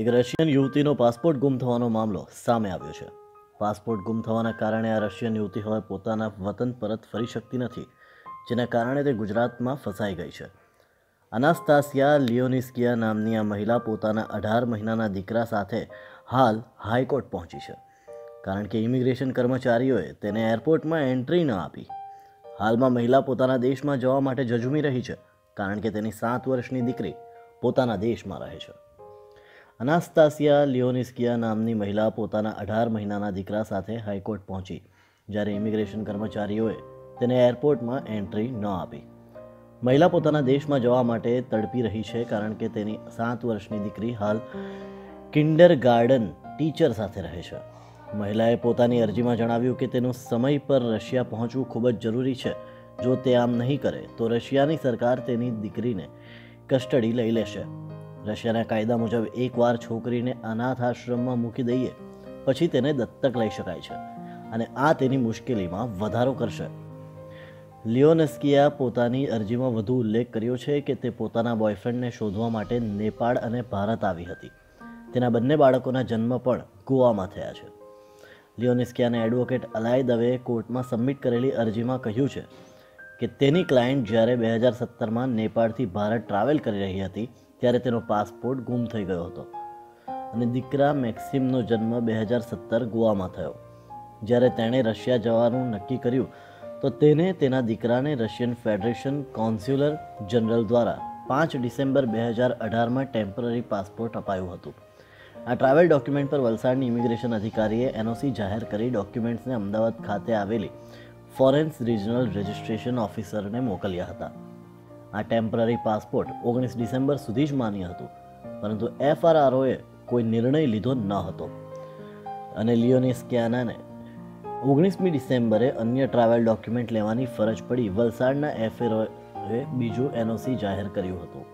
એક Russian યુવતીનો passport ગુમ થવાનો મામલો સામે આવ્યો છે. પાસપોર્ટ ગુમ થવાના કારણે આ રશિયન યુવતી હવે પોતાના વતન પરત ફરી શકતી નથી, જેના કારણે તે ગુજરાતમાં ફસાઈ ગઈ છે. અનાસ્તાસિયા લિયોનિસ્કિયા નામની આ મહિલા પોતાના અઢાર મહિનાના દીકરા સાથે હાલ હાઈકોર્ટ પહોંચી છે, કારણ કે ઇમિગ્રેશન કર્મચારીઓએ તેને એરપોર્ટમાં એન્ટ્રી ન આપી. હાલમાં મહિલા પોતાના દેશમાં જવા માટે જજુમી રહી છે, કારણ કે તેની સાત વર્ષની દીકરી પોતાના દેશમાં રહે છે. અનાસ્તાસિયા લિયોનિસ્કિયા નામની મહિલા પોતાના અઢાર મહિનાના દીકરા સાથે હાઈકોર્ટ પહોંચી. જ્યારે ઇમિગ્રેશન કર્મચારીઓએ તેને એરપોર્ટમાં એન્ટ્રી ન આપી. મહિલા પોતાના દેશમાં જવા માટે તડપી રહી છે કારણ કે તેની સાત વર્ષની દીકરી હાલ કિન્ડર ગાર્ડન ટીચર સાથે રહે છે. મહિલાએ પોતાની અરજીમાં જણાવ્યું કે તેનું સમય પર રશિયા પહોંચવું ખૂબ જ જરૂરી છે. જો તે આમ નહીં કરે, તો રશિયાની સરકાર તેની દીકરીને કસ્ટડી લઈ લેશે. રશિયાના કાયદા મુજબ એકવાર છોકરીને અનાથ આશ્રમમાં મૂકી દઈએ, પછી તેને દત્તક લઈ શકાય છે અને આ તેની મુશ્કેલીમાં વધારો કરશે. લિયોનસ્કીયા પોતાની અરજીમાં વધુ ઉલ્લેખ કર્યો છે કે તે પોતાના બોયફ્રેન્ડને શોધવા માટે નેપાળ અને ભારત આવી હતી. તેના બંને બાળકોના જન્મ પણ ગોવામાં થયા છે. લિયોનિસ્કિયાને એડવોકેટ અલાય દવેએ કોર્ટમાં સબમિટ કરેલી અરજીમાં કહ્યું છે કે તેની ક્લાયન્ટ જ્યારે બે હજાર સત્તરમાં નેપાળથી ભારત ટ્રાવેલ કરી રહી હતી ત્યારે તેનો પાસપોર્ટ ગુમ થઈ ગયો હતો. અને દીકરા મેક્સિમનો જન્મ બે હજાર સત્તર ગોવામાં થયો. જ્યારે તેણે રશિયા જવાનું નક્કી કર્યું, તો તેને તેના દીકરાને રશિયન ફેડરેશન કોન્સ્યુલર જનરલ દ્વારા પાંચ ડિસેમ્બર બે હજાર અઢારમાં ટેમ્પરરી પાસપોર્ટ અપાયું હતું. આ ટ્રાવેલ ડોક્યુમેન્ટ પર વલસાડની ઇમિગ્રેશન અધિકારીએ એનઓસી જાહેર કરી ડોક્યુમેન્ટ્સને અમદાવાદ ખાતે આવેલી ફોરેન્સ રિજનલ રજિસ્ટ્રેશન ઓફિસરને મોકલ્યા હતા. આ ટેમ્પરરી પાસપોર્ટ ઓગણીસ ડિસેમ્બર સુધી જ માન્ય હતું. પરંતુ એફઆરઆરઓએ કોઈ નિર્ણય લીધો ન હતો. અને લિયોનિસ ક્યાનાને ઓગણીસમી ડિસેમ્બરે અન્ય ટ્રાવેલ ડોક્યુમેન્ટ લેવાની ફરજ પડી વલસાડના એફઆરઓએ બીજું એનઓસી જાહેર કર્યું હતું.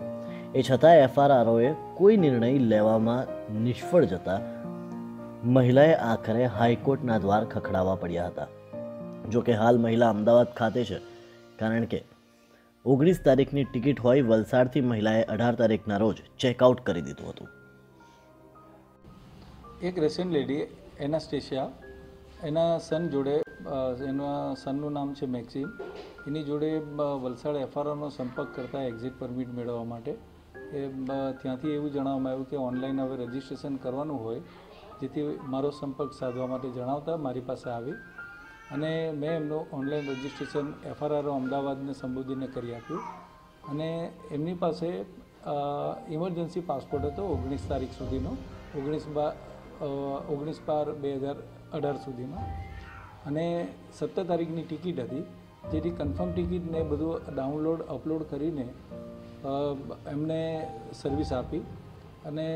એ છતાં એફઆરઆરઓએ કોઈ નિર્ણય લેવામાં નિષ્ફળ જતા મહિલાએ આખરે હાઈકોર્ટના દ્વાર ખખડાવવા પડ્યા હતા. જો કે હાલ મહિલા અમદાવાદ ખાતે છે, કારણ કે ઓગણીસ તારીખની ટિકિટ હોય વલસાડથી મહિલાએ અઢાર તારીખના રોજ ચેકઆઉટ કરી દીધું હતું. એક રશિયન લેડી, એના સ્ટેશિયા, એના સન જોડે એના સનનું નામ છે મેક્સિમ. એની જોડે વલસાડ એફઆરઓનો સંપર્ક કરતા એક્ઝિટ પરમિટ મેળવવા માટે. એ ત્યાંથી એવું જણાવવામાં આવ્યું કે ઓનલાઈન હવે રજીસ્ટ્રેશન કરવાનું હોય, જેથી મારો સંપર્ક સાધવા માટે જણાવતા મારી પાસે આવી. અને મેં એમનું ઓનલાઈન રજિસ્ટ્રેશન એફઆરઆરઓ અમદાવાદને સંબોધીને કરી આપ્યું. અને એમની પાસે ઇમરજન્સી પાસપોર્ટ હતો ઓગણીસ તારીખ સુધીનો. ઓગણીસ બાર ઓગણીસ બાર બે હજાર અઢાર સુધીનો અને સત્તર તારીખની ટિકિટ હતી, જેથી કન્ફર્મ ટિકિટને બધું ડાઉનલોડ, અપલોડ કરીને એમને સર્વિસ આપી. અને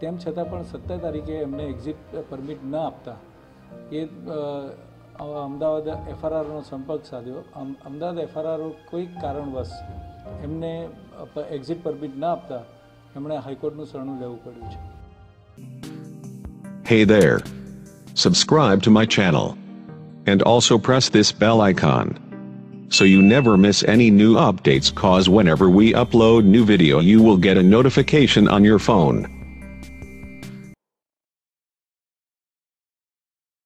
તેમ છતાં પણ સત્તર તારીખે એમને એક્ઝિટ પરમિટ ન આપતા. એ અ, અમદાવાદ એફઆરઆરનો સંપર્ક સાધ્યો અમ- અમદાવાદ એફઆરઆર કોઈક કારણવશ એમને એક્ઝિટ પરમિટ ન આપતા એમણે હાઈકોર્ટનું શરણું લેવું પડ્યું છે Hey there. Subscribe to my channel. And also press this bell icon. So you never miss any new updates cause whenever we upload new video you will get a notification on your phone.